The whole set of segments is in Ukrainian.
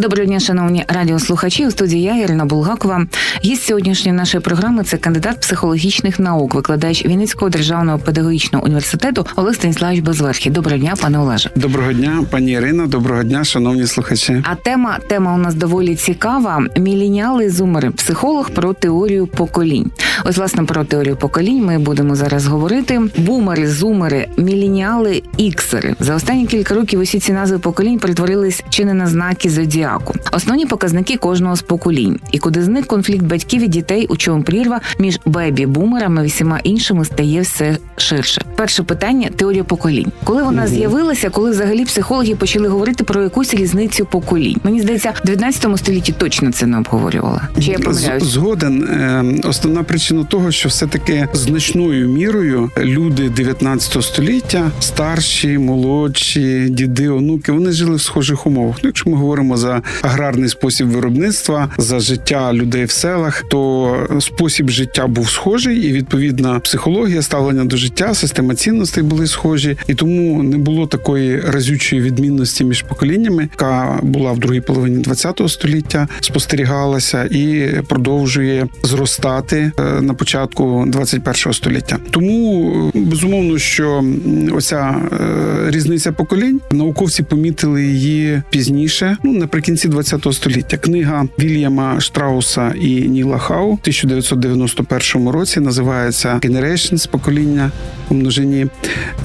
Доброго дня, шановні радіослухачі. У студії я Ірина Булгакова. Гість сьогоднішньої нашої програми це кандидат психологічних наук, викладач Вінницького державного педагогічного університету Олег Станіславович Безверхий. Доброго дня, пане Олеже. Доброго дня, пані Ірина. Доброго дня, шановні слухачі. А тема тема у нас доволі цікава. Міліняли зумери. Психолог про теорію поколінь. Ось власне про теорію поколінь ми будемо зараз говорити. Бумери, зумери, мілініали, іксери. За останні кілька років усі ці назви поколінь перетворились чи не на знаки зодіаку. Основні показники кожного з поколінь. І куди зник конфлікт батьків і дітей, у чому прірва між бебі-бумерами і всіма іншими стає все ширше. Перше питання теорія поколінь. Коли вона з'явилася, коли взагалі психологи почали говорити про якусь різницю поколінь. Мені здається, в 19 столітті точно це не обговорювала. Чи я помиляюсь? Згоден. Е, Основна причина того, що все-таки значною мірою люди 19 століття, старші, молодші, діди, онуки, вони жили в схожих умовах. Ну, якщо ми говоримо за аграрний спосіб виробництва, за життя людей в селах, то спосіб життя був схожий, і відповідна психологія, ставлення до життя, система цінностей були схожі, і тому не було такої разючої відмінності між поколіннями, яка була в другій половині ХХ століття, спостерігалася і продовжує зростати е, на початку 21 століття. Тому е, безумовно, що оця е, різниця поколінь науковці помітили її пізніше, ну наприкінці 20 століття. Книга Вільяма Штрауса і Ніла Хау в 1991 році називається Generations покоління у.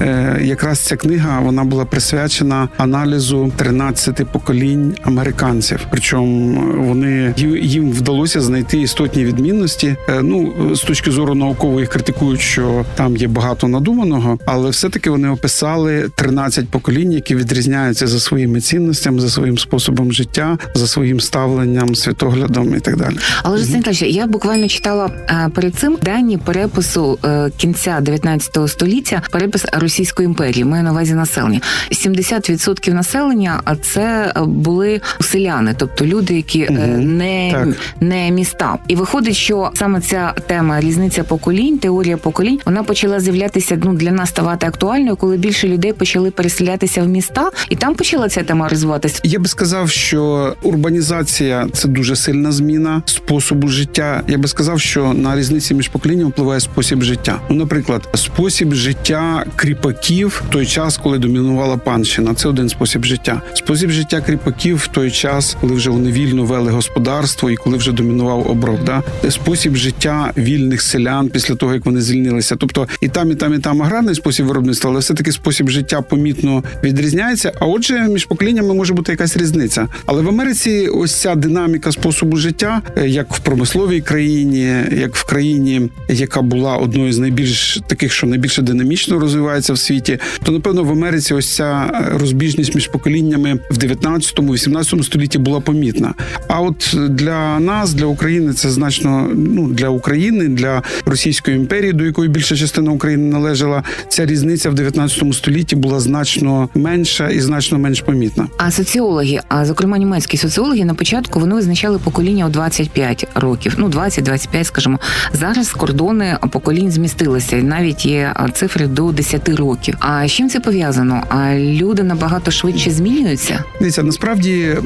Е, якраз ця книга вона була присвячена аналізу 13 поколінь американців. Причому вони їм вдалося знайти істотні відмінності. Е, Ну з точки зору наукової критикують, що там є багато надуманого, але все-таки вони описали 13 поколінь, які відрізняються за своїми цінностями, за своїм способом життя, за своїм ставленням, світоглядом і так далі. Але ж Станіславович, я буквально читала е, перед цим дані перепису е, кінця 19 століття, перепис Російської імперії. Маю на увазі населення. 70% населення, а це е, були селяни, тобто люди, які Мгм. не, Так. не міста. І виходить, що саме ця тема різниця поколінь, теорія поколінь, вона почала з'являтися ну для нас ставати актуальною, коли більше людей почали переселятися в міста, і там почала ця тема розвиватися. Я би сказав, що урбанізація це дуже сильна зміна способу життя. Я би сказав, що на різниці між поколіннями впливає спосіб життя. Ну, наприклад, спосіб життя кріпаків в той час, коли домінувала панщина. Це один спосіб життя. Спосіб життя кріпаків в той час, коли вже вони вільно вели господарство і коли вже домінував оброк. Да? Спосіб життя вільних селян після того, як вони звільнилися. Тобто і там, і там, і там аграрний спосіб виробництва, але все таки спосіб життя помітно відрізняється. А отже, між поколіннями може бути якась різниця. Але в Америці ось ця динаміка способу життя, е, як в промисловій країні, як в країні, яка була одною з найбільш таких, що найбільше динамічно розвивається в світі, то напевно в Америці ось ця е, розбіжність між поколіннями в 19-18 столітті була помітна. А от для нас, для України, це значно ну для України, для Російської імперії, до якої більша частина України належала, ця різниця в 19 столітті була значно менша і значно менш помітна. А соціологи, а зокрема німецькі соціологи, на початку вони визначали покоління у 25 років. Ну 20-25, скажімо. Зараз кордони поколінь змістилися, і навіть є цифри до 10 років. А з чим це пов'язано? А люди набагато швидше змінюються. Дивіться, насправді е,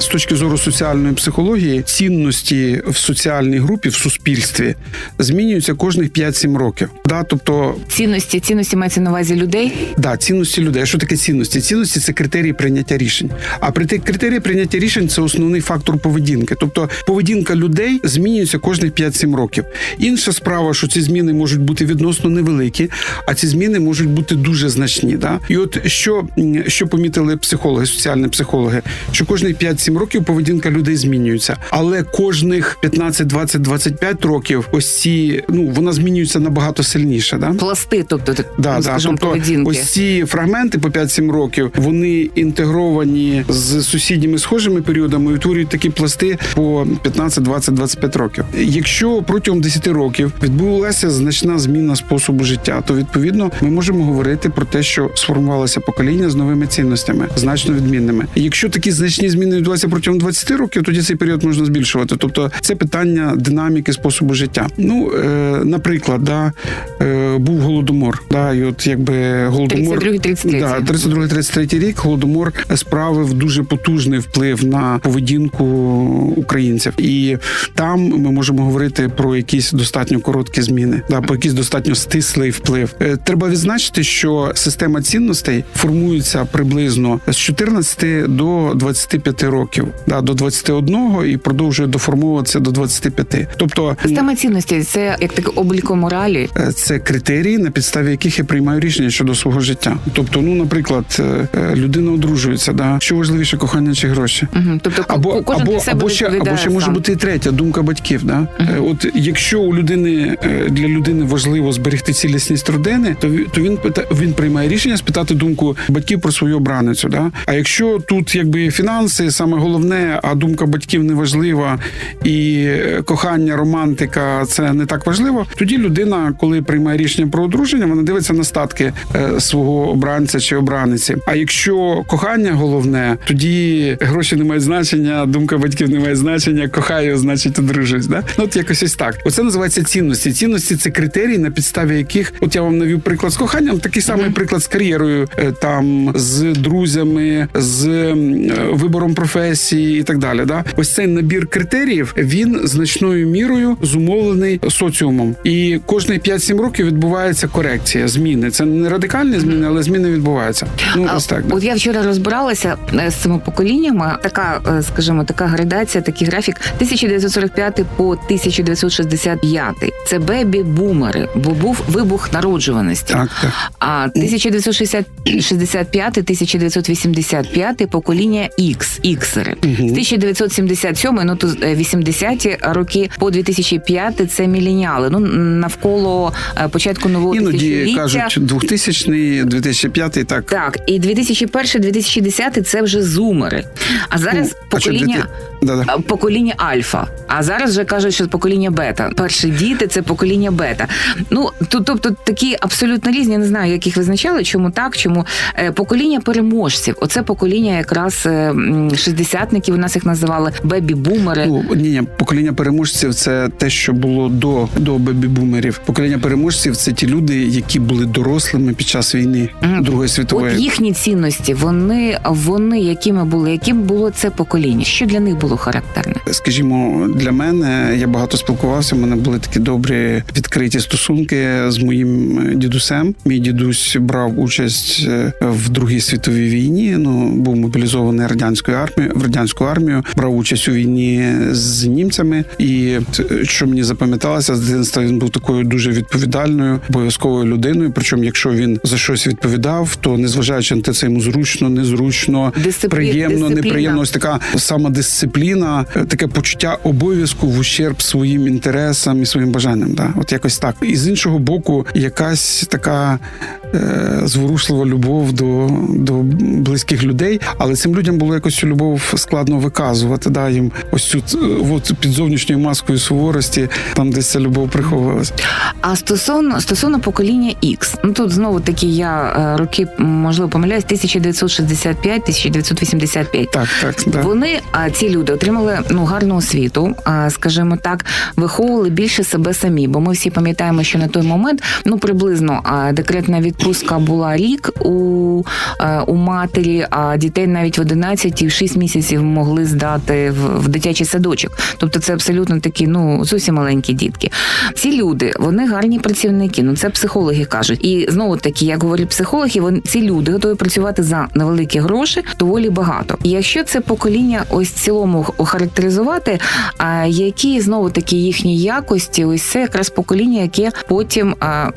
з точки зору соціальної психології, цінності в соціальній групі в суспільстві змінюються кожних 5-7 років. Да, тобто Цінності, цінності мається на увазі людей. Да, цінності людей. Що таке цінності? Цінності це критерії прийняття рішень. А при критерії прийняття рішень це основний фактор поведінки. Тобто поведінка людей змінюється кожних 5-7 років. Інша справа, що ці зміни можуть бути відносно невеликі, а ці зміни можуть бути дуже значні. Да? І от що, що помітили психологи, соціальні психологи, що кожних 5-7 років поведінка людей змінюється, але кожних 15, 20, 25 років ось ці ну вона змінюється набагато сильніше. Да? Пласти, тобто так, Да, ну, да. скажімо, Тобто поведінки. ось ці фрагменти по 5-7 років вони інтегровані з сусідніми сусідніми схожими періодами і утворюють такі пласти по 15, 20, 25 років. Якщо протягом 10 років відбулася значна зміна способу життя, то відповідно ми можемо говорити про те, що сформувалося покоління з новими цінностями, значно відмінними. І якщо такі значні зміни відбуваються протягом 20 років, тоді цей період можна збільшувати. Тобто це питання динаміки способу життя. Ну, е, наприклад, да, е, був голодомор. Да, і от якби голодомор 32-33. Да, 32-33 рік голодомор справив дуже потужний вплив на поведінку українців, і там ми можемо говорити про якісь достатньо короткі зміни, да, про якийсь достатньо стислий вплив. Е, Треба відзначити, що система цінностей формується приблизно з 14 до 25 років, да, до 21 і продовжує доформовуватися до 25. Тобто Система цінностей це як таке обліко моралі. Е, це критерії, на підставі яких я приймаю рішення щодо свого життя. Тобто, ну, наприклад, е, е, людина одружується, да що важливіше кожне чи гроші. Угу. Тобто Або, кожен або, або, ще, або ще може сам. бути і третя думка батьків. Да? Е, От якщо у людини для людини важливо зберегти цілісність родини, то то він він приймає рішення спитати думку батьків про свою обраницю. Да? А якщо тут якби фінанси саме головне, а думка батьків не важлива, і е, кохання, романтика це не так важливо, тоді людина, коли приймає рішення про одруження, вона дивиться на статки е, свого обранця чи обраниці. А якщо кохання головне, тоді гроші не мають значення, думка батьків не має значення, кохаю, значить одружуюсь. Да? Ну от якось ось так. Оце називається цінності. Цінності це критерії, на підставі яких, от я вам навів приклад коханням, такий самий приклад з кар'єрою, е, там з друзями, з е, вибором професії і так далі. Да? Ось цей набір критеріїв він значною мірою зумовлений соціумом. І кожні 5-7 років відбувається корекція, зміни. Це не радикальні зміни, але зміни відбуваються. Ну А, ось так. Да. От я вчора розбиралася е, з цими поколіннями. Така, скажімо, така градація, такий графік 1945 по 1965. Це бебі-бумери, бо був вибух народжуваності. Так, так. А 1965 1985 покоління X, іксери. З 1977, ну то е, 80-ті роки по 2005 це міленіали. Ну навколо е, початку нового Іноді тисячоліття. кажуть 2000 2005 так. Так, і 2001-2010 це вже зумери. А зараз Ну, а що, покоління. 2000? Да-да. Покоління альфа, а зараз вже кажуть, що покоління бета. Перші діти це покоління бета. Ну тут, тобто такі абсолютно різні. Не знаю, як їх визначали, чому так, чому Е, покоління переможців. Оце покоління якраз е, шістдесятників. У нас їх називали бебі-бумери. Ну, ні, ні, покоління переможців це те, що було до, до бебі-бумерів. Покоління переможців це ті люди, які були дорослими під час війни Мгм. Другої світової. От їхні цінності, вони, вони якими були, яким було це покоління? Що для них було характерне? Скажімо, для мене я багато спілкувався. У мене були такі добрі відкриті стосунки з моїм е, Мій дідусь брав участь е, в Другій світовій війні. Ну був мобілізований радянською армією в радянську армію, брав участь у війні з німцями. І е, що мені запам'яталося з дитинства, він був такою дуже відповідальною, обов'язковою людиною. Причому, якщо він за щось відповідав, то незважаючи на те, це йому зручно, незручно, Дисциплі- приємно, дисципліна. неприємно. Ось така самодисципліна, е, таке почуття обов'язку в ущерб своїм інтересам і своїм бажанням. Да? От якось так. І з іншого боку, якась така е, зворушлива любов до, до близьких людей, але цим людям було якось цю любов складно виказувати. Да? Їм ось цю е, от під зовнішньою маскою суворості, там десь ця любов приховувалась. А стосовно стосовно покоління X, ну тут знову таки я е, роки можливо помиляюсь, 1965-1985. Так, так, да. Вони, а ці люди отримали ну гарну освіту, скажімо так, виховували більше себе самі. Бо ми всі пам'ятаємо, що на той момент ну приблизно декретна відпустка була рік у, е, у матері, а дітей навіть в 11 і в 6 місяців могли здати в, в дитячий садочок. Тобто це абсолютно такі, ну зовсім маленькі дітки. Ці люди, вони гарні працівники. Ну це психологи кажуть. І знову таки, як говорять психологи, вони ці люди готові працювати за невеликі гроші доволі багато. І якщо це покоління ось цілому охарактеризувати, а які знову таки їхні якості, ось це якраз покоління, яке потім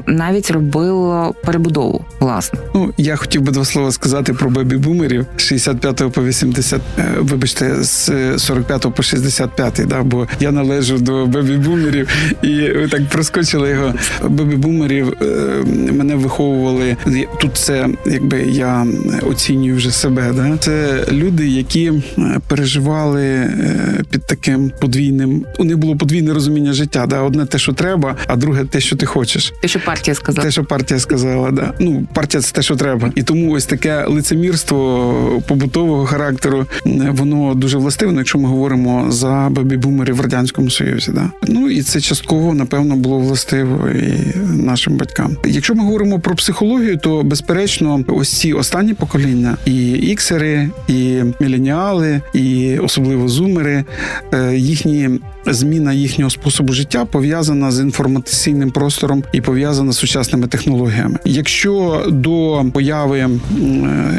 навіть робило перебудову побудову, власне. Ну, я хотів би два слова сказати про бебі-бумерів з 65 по 80, е, вибачте, з 45 по 65, да, бо я належу до бебі-бумерів, і ви так проскочили його. Бебі-бумерів е, мене виховували. Тут це якби я оцінюю вже себе. Да? Це люди, які е, переживали під таким подвійним. У них було подвійне розуміння життя. Да? Одне те, що треба, а друге те, що ти хочеш. Те, що партія сказала. Те, що партія сказала, да. Ну, партія це те, що треба. І тому ось таке лицемірство побутового характеру, воно дуже властиве, ну, якщо ми говоримо за бебі-бумерів в радянському союзі. Да. Ну і це частково, напевно, було властиво і нашим батькам. Якщо ми говоримо про психологію, то безперечно, ось ці останні покоління, і іксери, і міленіали, і особливо зумери, е, їхні зміна їхнього способу життя пов'язана з інформаційним простором і пов'язана з сучасними технологіями. Якщо до появи е,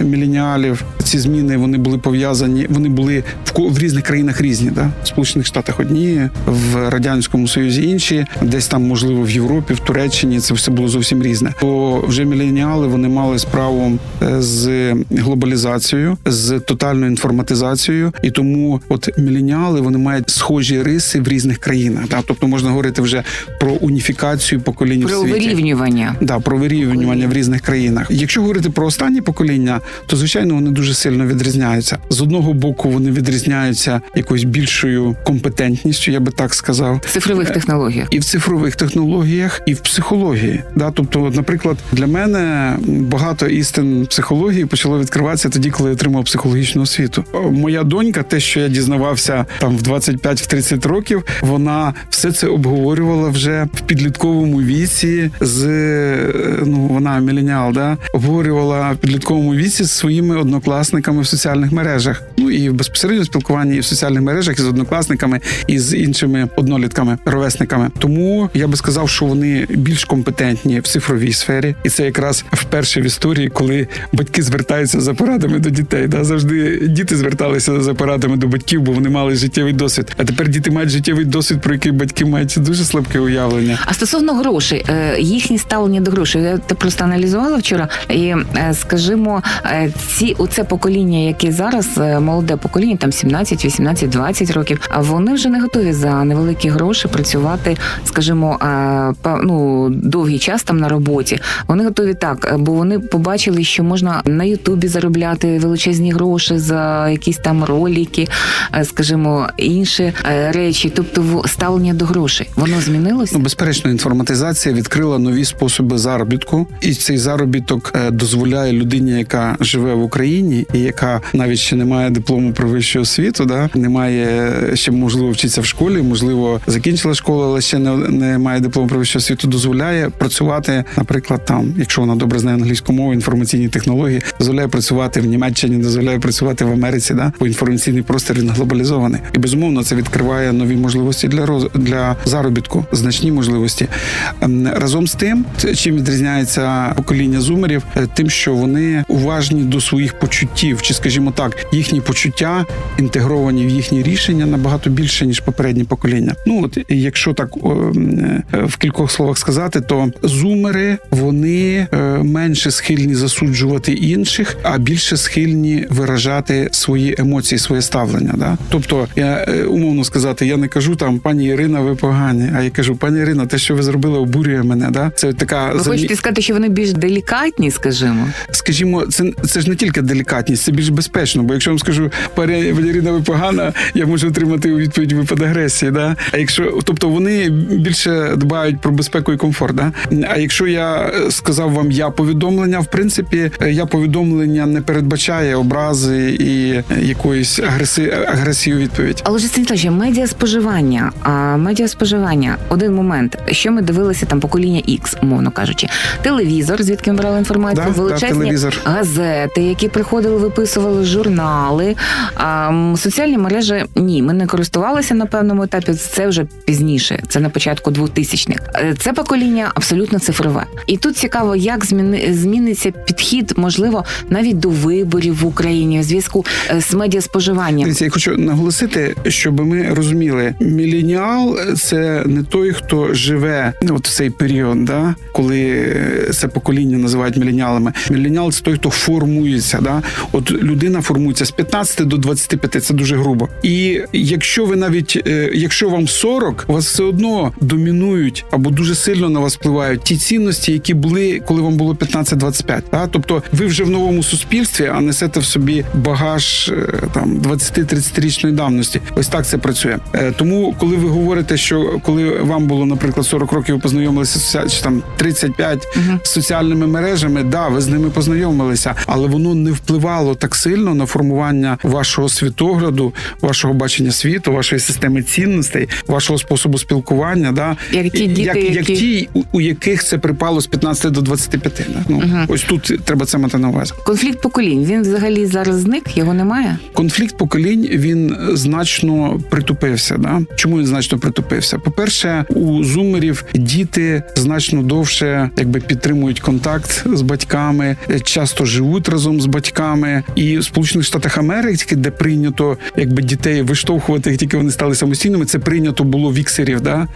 міленіалів ці зміни вони були пов'язані, вони були в в різних країнах різні, да? в Сполучених Штатах одні, в радянському союзі інші, десь там, можливо, в Європі, в Туреччині це все було зовсім різне. То вже міленіали вони мали справу е, з глобалізацією, з тотальною інформатизацією, і тому от міленіали вони мають схожі риси в різних країнах. Да? Тобто можна говорити вже про уніфікацію поколінь Про в світі. вирівнювання. Да, про вирівнювання в різних країнах. Якщо говорити про останні покоління, то звичайно вони дуже сильно відрізняються. З одного боку, вони відрізняються якоюсь більшою компетентністю, я би так сказав. В цифрових технологіях. І в цифрових технологіях, і в психології. Да, тобто, наприклад, для мене багато істин психології почало відкриватися тоді, коли я отримав психологічну освіту. Моя донька, те, що я дізнавався там в 25-30 років, вона все це обговорювала вже в підлітковому віці з е, ну вона міленіал, да обговорювала в підлітковому віці з своїми однокласниками в соціальних мережах. Ну і в безпосередньо спілкуванні і в соціальних мережах із однокласниками і з іншими однолітками, ровесниками. Тому я би сказав, що вони більш компетентні в цифровій сфері, і це якраз вперше в історії, коли батьки звертаються за порадами до дітей. Да, завжди діти зверталися за порадами до батьків, бо вони мали життєвий досвід. А тепер діти мають життєвий досвід, про який батьки мають дуже слабке уявлення. А стосовно грошей, е, їхнє ставлення до грошей, я просто аналізувала вчора, і е, скажімо, е, ці оце покоління, яке зараз е, молоде покоління, там 17, 18, 20 років, а вони вже не готові за невеликі гроші працювати, скажімо, е, ну довгий час там на роботі. Вони готові так, е, бо вони побачили, що можна на Ютубі заробляти величезні гроші за якісь там ролики, е, скажімо, інші речі, тобто ставлення до грошей, воно змінилося. Ну, безперечно, інформатизація відкрила нові способи заробітку, і цей заробіток дозволяє людині, яка живе в Україні, і яка навіть ще не має диплому про вищу освіту, да не має е, ще можливо вчиться в школі, можливо, закінчила школу, але ще не, не має диплому про вищу освіту. Дозволяє працювати, наприклад, там, якщо вона добре знає англійську мову, інформаційні технології, дозволяє працювати в Німеччині, дозволяє працювати в Америці, да бо інформаційний простір він глобалізований, і безумовно це відкриває нові можливості для роз... для заробітку, значні можливості. Ем, Разом з тим, чим відрізняється покоління зумерів, Е, тим, що вони уважні до своїх почуттів, чи скажімо так, їхні почуття інтегровані в їхні рішення набагато більше ніж попередні покоління. Ну от якщо так е, в кількох словах сказати, то зумери вони е, менше схильні засуджувати інших, а більше схильні виражати свої емоції, своє ставлення. Да? Тобто, я е, умовно сказати, я не кажу там пані Ірина, ви погані, а я кажу, пані Ірина, те, що ви зробили, обурює мене. Да? Це така Ви замі- хочете сказати, що вони більш делікатні, скажімо? скажімо, це, це ж не тільки делікатність, це більш безпечно. Бо якщо я вам скажу, пані Валеріна, ви погана, я можу отримати у відповідь випад агресії. Да? А якщо, тобто вони більше дбають про безпеку і комфорт. Да? А якщо я сказав вам я повідомлення, в принципі, я повідомлення не передбачає образи і якоїсь агреси, агресії у відповідь. Але ж Станіславович, медіа споживання. А медіа споживання. Один момент, що ми дивилися там покоління X, умовно кажучи, телевізор, звідки ми брали інформацію, Да, да, величезні телевізор. газети, які приходили, виписували журнали, А соціальні мережі ні, ми не користувалися на певному етапі. Це вже пізніше, це на початку 2000-х. Е, Це покоління абсолютно цифрове. І тут цікаво, як зміни зміниться підхід, можливо, навіть до виборів в Україні в зв'язку е, з медіаспоживанням. Я хочу наголосити, щоб ми розуміли, міленіал це не той, хто живе от в цей період, да, коли це покоління називають міленіалами. Міленіал це той, хто формується. Да? От людина формується з 15 до 25, це дуже грубо. І якщо ви навіть е, якщо вам 40, у вас все одно домінують або дуже сильно на вас впливають ті цінності, які були, коли вам було 15-25. Да? Тобто ви вже в новому суспільстві, а несете в собі багаж е, там 20-30-річної давності. Ось так це працює. Е, Тому, коли ви говорите, що коли вам було, наприклад, 40 років, ви познайомилися з чи там 35 з соціальними мережами, да, ви з ними познайомилися, але воно не впливало так сильно на формування вашого світогляду, вашого бачення світу, вашої системи цінностей, вашого способу спілкування. Да? Як ті діти, як, як ті, у, яких це припало з 15 до 25. Да? Ну, Ось тут треба це мати на увазі. Конфлікт поколінь він взагалі зараз зник, його немає. Конфлікт поколінь він значно притупився. Да? Чому він значно притупився? По-перше, у зумерів діти значно довше якби підтримують контакт з батьками, часто живуть разом з батьками. І в Сполучених Штатах Америки, де прийнято якби дітей виштовхувати, як тільки вони стали самостійними, це прийнято було віксерів, да?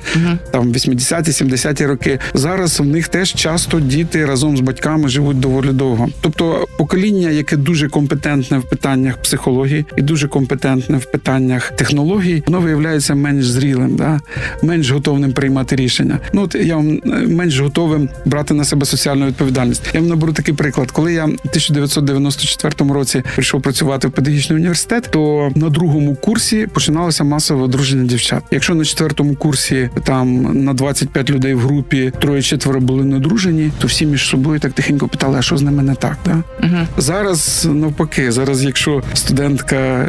там 80-ті, 70-ті роки. Зараз в них теж часто діти разом з батьками живуть доволі довго. Тобто покоління, яке дуже компетентне в питаннях психології і дуже компетентне в питаннях технологій, воно виявляється менш зрілим, да? менш готовним приймати рішення. Ну от я вам е, менш готовим брати на себе соціальну відповідальність. Я вам наберу такий приклад. Коли я в 1994 році прийшов працювати в педагогічний університет, то на другому курсі починалося масове одруження дівчат. Якщо на четвертому курсі там на 25 людей в групі троє-четверо були не одружені, то всі між собою так тихенько питали, а що з ними не так? Да? Угу. Зараз навпаки, зараз, якщо студентка е,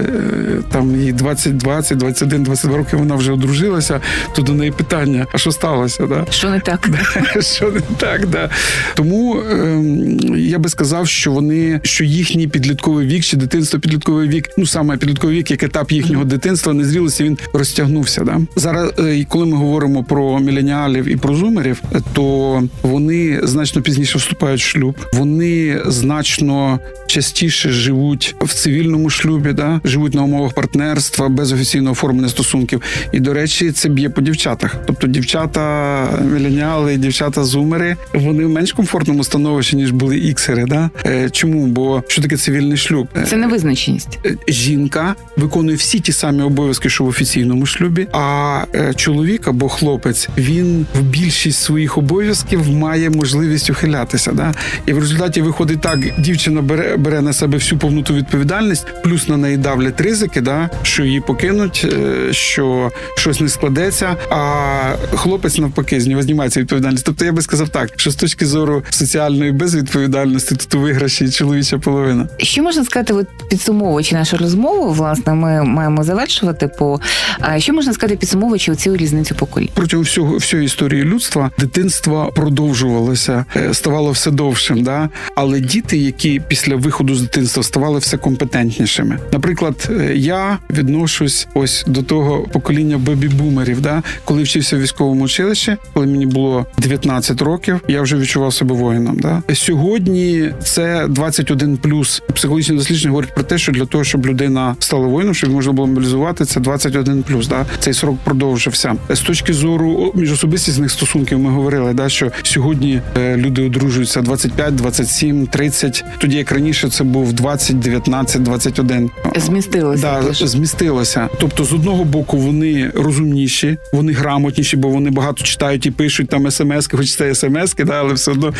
там їй 20, 20, 21, 22 роки, вона вже одружилася, то до неї питання: а що сталося? Да? Що не так? Що не так, да. Тому ем, я би сказав, що вони, що їхній підлітковий вік чи дитинство підлітковий вік, ну саме підлітковий вік, як етап їхнього дитинства, незрілості, він розтягнувся. Да? Зараз, е, коли ми говоримо про міленіалів і про зумерів, е, то вони значно пізніше вступають в шлюб. Вони значно частіше живуть в цивільному шлюбі, да? живуть на умовах партнерства без офіційно оформлення стосунків. І до речі, це б'є по дівчатах. Тобто дівчата міленіали, дівчата зумери, вони в менш комфортному становищі ніж були іксери. Да? Е, чому? Бо що таке цивільний шлюб? Це невизначеність. Е, жінка виконує всі ті самі обов'язки, що в офіційному шлюбі. А е, чоловік або хлопець він в більшість своїх обов'язків має можливість ухилятися. Да? І в результаті виходить так: дівчина бере, бере на себе всю повноту відповідальність, плюс на неї давлять ризики, да? що її покинуть, е, що щось не складеться. А хлопець навпаки з нього знімається відповідальність. Тобто я би сказав так, що з точки зору соціальної безвідповідальності, тут виграші чоловіча половина. Що можна сказати, от підсумовуючи нашу розмову, власне, ми маємо завершувати по що можна сказати, підсумовуючи оцю різницю поколінь? протягом всього всієї історії людства дитинство продовжувалося, е, ставало все довшим. Да? Але діти, які після виходу з дитинства ставали все компетентнішими. Наприклад, е, я відношусь ось до того покоління бебі-бумерів, да? коли вчився в військовому училищі, коли мені було 19 років, я вже відчував себе воїном. Да? Сьогодні це 21 плюс. Психологічні дослідження говорять про те, що для того, щоб людина стала воїном, щоб можна було мобілізувати, це 21 плюс. Да? Цей срок продовжився. З точки зору міжособистісних стосунків, ми говорили, да, що сьогодні е, люди одружуються 25, 27, 30, тоді як раніше це був 20, 19, 21. Змістилося. Да, змістилося. Тобто, з одного боку, вони розумніші, вони грамотніші, бо вони багато читають і пишуть там смски, хоч це смски, да, але все одно,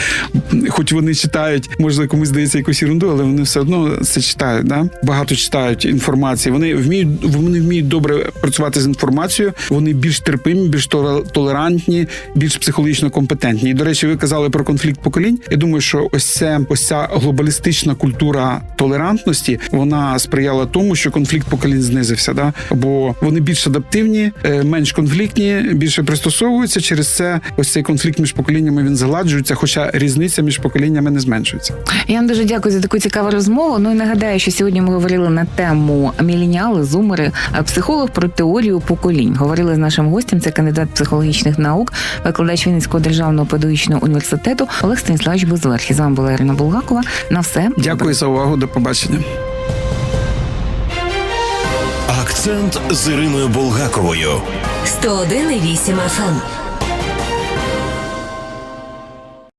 хоч вони читають, може комусь здається якусь ерунду, але вони все одно це читають. Да? Багато читають інформації. Вони вміють, вони вміють добре працювати з інформацією. Вони більш терпимі, більш толе- толерантні, більш психологічно компетентні. І до речі, ви казали про конфлікт поколінь. Я думаю, що ось це ось ця глобалістична культура толерантності вона сприяла тому, що конфлікт поколінь знизився. Да? Бо вони більш адаптивні, е, менш конфліктні, більше пристосовуються. Через це ось цей конфлікт між поколіннями він заладжується, хоча різниця між поколіннями не зменшується. Я вам дуже дякую за таку цікаву розмову. Ну і нагадаю, що сьогодні ми говорили на тему міленіали, зумери, е, психолог про теорію поколінь. Говорили з нашим гостем. Це кандидат психологічних наук, викладач Вінницького державного педагогічного університету Олег Станіславович Безверхій. З вами була Ірина Булгакова. На все Дякую за увагу. До побачення. Акцент з Іриною Булгаковою. 101,8 FM.